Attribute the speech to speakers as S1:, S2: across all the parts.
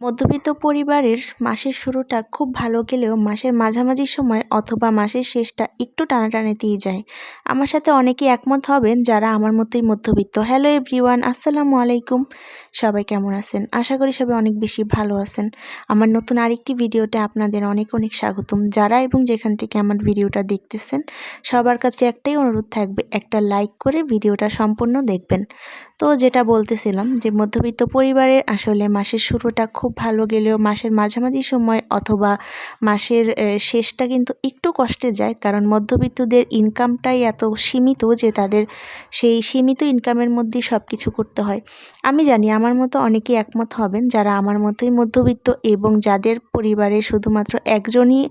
S1: মধ্যবিত্ত পরিবারের মাসের শুরুটা খুব ভালো গেলেও মাসের মাঝামাঝি সময় অথবা মাসের শেষটা একটু টানাটানিতেই যায়। আমার সাথে অনেকেই একমত হবেন যারা আমার মতোই মধ্যবিত্ত। হ্যালো এভরিওয়ান আসসালামু আলাইকুম। সবাই কেমন আছেন? আশা করি সবাই অনেক বেশি ভালো আছেন। আমার নতুন আরেকটি ভিডিওতে আপনাদের অনেক অনেক স্বাগতম। যারা এবং যেখান থেকে আমার ভিডিওটা দেখতেছেন, সবার কাছে একটাই অনুরোধ থাকবে, একটা লাইক করে ভিডিওটা সম্পূর্ণ দেখবেন। তো যেটা বলতেছিলাম যে মধ্যবিত্ত পরিবারের আসলে মাসের শুরুটা খুব ভালো গেলেও মাসের মাঝামাঝি সময় অথবা মাসের শেষটা কিন্তু একটু কষ্টে যায়। কারণ মধ্যবিত্তদের ইনকামটাই এত সীমিত যে তাদের সেই সীমিত ইনকামের মধ্যেই সব কিছু করতে হয়। আমি জানি আমার মতো অনেকেই একমত হবেন যারা আমার মতোই মধ্যবিত্ত এবং যাদের পরিবারে শুধুমাত্র একজনই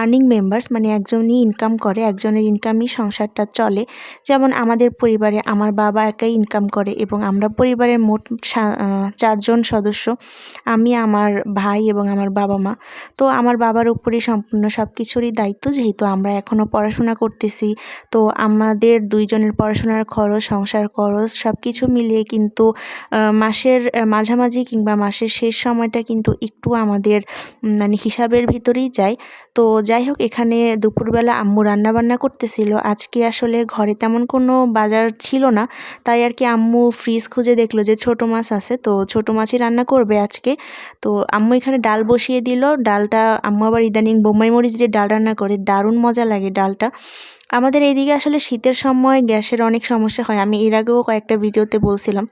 S1: আর্নিং মেম্বার্স মানে একজনই ইনকাম করে, একজনের ইনকামই সংসারটা চলে। যেমন আমাদের পরিবারে আমার বাবা একাই ইনকাম করে এবং আমরা পরিবারের মোট চারজন সদস্য। আমি আমার ভাই এবং আমার বাবা মা। তো আমার বাবার উপরেই সম্পূর্ণ সব কিছুরই দায়িত্ব, যেহেতু আমরা এখনও পড়াশোনা করতেছি। তো আমাদের দুইজনের পড়াশোনার খরচ, সংসার খরচ সব কিছু মিলিয়ে কিন্তু মাসের মাঝামাঝি কিংবা মাসের শেষ সময়টা কিন্তু একটু আমাদের মানে হিসাবের ভিতরেই যায়। তো যাই হোক, এখানে দুপুরবেলা আম্মু রান্নাবান্না করতেছিল। আজকে আসলে ঘরে তেমন কোনো বাজার ছিল না। তাই আর কি আম্মু ফ্রিজ খুঁজে দেখল যে ছোট মাছ আছে। তো ছোট মাছই রান্না করবে আজকে। তো আম্মু এখানে ডাল বসিয়ে দিল। ডালটা আম্মু আবার ইদানিং বোম্বাই মরিচ দিয়ে ডাল রান্না করে। দারুণ মজা লাগে ডালটা। আমাদের এইদিকে আসলে শীতের সময় গ্যাসের অনেক সমস্যা হয়। আমি এর আগেও কয়েকটা ভিডিওতে বলছিলাম।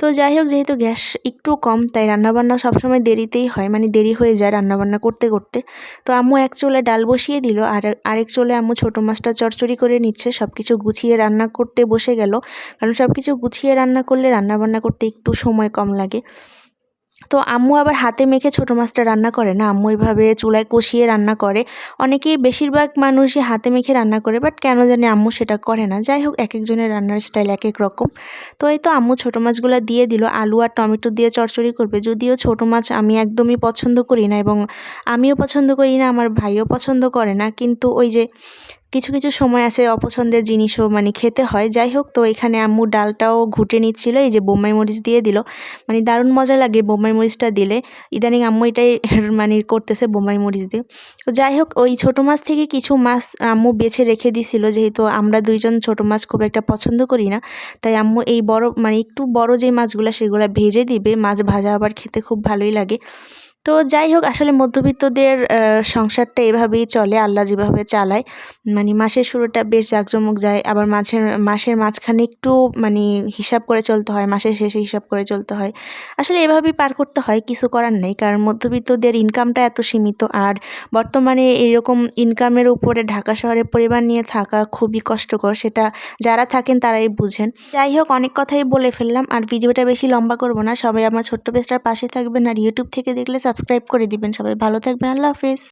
S1: তো যাই হোক, যেহেতু গ্যাস একটু কম, তাই রান্নাবান্না সবসময় দেরিতেই হয়। মানে দেরি হয়ে যায় রান্নাবান্না করতে করতে। তো আম্মু এক চুলে ডাল বসিয়ে দিল। আর আরেক চুলে আম্মু ছোটো মাছটা চড়চড়ি করে নিচ্ছে। সব কিছু গুছিয়ে রান্না করতে বসে গেল। কারণ সব কিছু গুছিয়ে রান্না করলে রান্নাবান্না করতে একটু সময় কম লাগে। তো আম্মু আবার হাতে মেখে ছোটো মাছটা রান্না করে না? আম্মু এভাবে চুলায় কষিয়ে রান্না করে। অনেকেই বেশিরভাগ মানুষই হাতে মেখে রান্না করে বাট কেন জানি আম্মু সেটা করে না। যাই হোক এক একজনের রান্নার স্টাইল এক এক রকম। তো এই তো আম্মু ছোটো মাছগুলো দিয়ে দিল। আলু আর টমেটো দিয়ে চড়চড়ি করবে। যদিও ছোটো মাছ আমি একদমই পছন্দ করি না এবং আমিও পছন্দ করি না, আমার ভাইও পছন্দ করে না। কিন্তু ওই যে কিছু কিছু সময় আছে অপছন্দের জিনিসও মানে খেতে হয়। যাই হোক, তো এখানে আম্মু ডালটাও ঘুটে নিচ্ছিল, এই যে বোম্বাই মরিচ দিয়ে দিল। মানে দারুণ মজা লাগে বোম্বাই মরিচটা দিলে। ইদানিং আম্মু এটাই মানে করতেছে বোম্বাই মরিচ দিয়ে। তো যাই হোক, ওই ছোটো মাছ থেকে কিছু মাছ আম্মু বেছে রেখে দিছিল, যেহেতু আমরা দুইজন ছোটো মাছ খুব একটা পছন্দ করি না। তাই আম্মু এই বড় মানে একটু বড় যে মাছগুলো, সেগুলো ভেজে দিবে। মাছ ভাজা আবার খেতে খুব ভালোই লাগে। তো যাই হোক, আসলে মধ্যবিত্তদের সংসারটা এভাবেই চলে, আল্লাহ যেভাবে চালায়। মানে মাসের শুরুটা বেশ জাঁকজমক যায়, আবার মাঝের, মাসের মাঝখানে একটু মানে হিসাব করে চলতে হয়, মাসের শেষে হিসাব করে চলতে হয়। আসলে এভাবেই পার করতে হয়, কিছু করার নেই, কারণ মধ্যবিত্তদের ইনকামটা এত সীমিত। আর বর্তমানে এরকম ইনকামের উপরে ঢাকা শহরে পরিবার নিয়ে থাকা খুবই কষ্টকর, সেটা যারা থাকেন তারাই বুঝেন। যাই হোক, অনেক কথাই বলে ফেললাম, আর ভিডিওটা বেশি লম্বা করব না, সবাই আমার ছোট্ট পেজটার পাশে থাকবেন, আর ইউটিউব থেকে দেখলে সাবস্ক্রাইব করে দিবেন সবাই। ভালো থাকবেন আল্লাহ হাফিজ।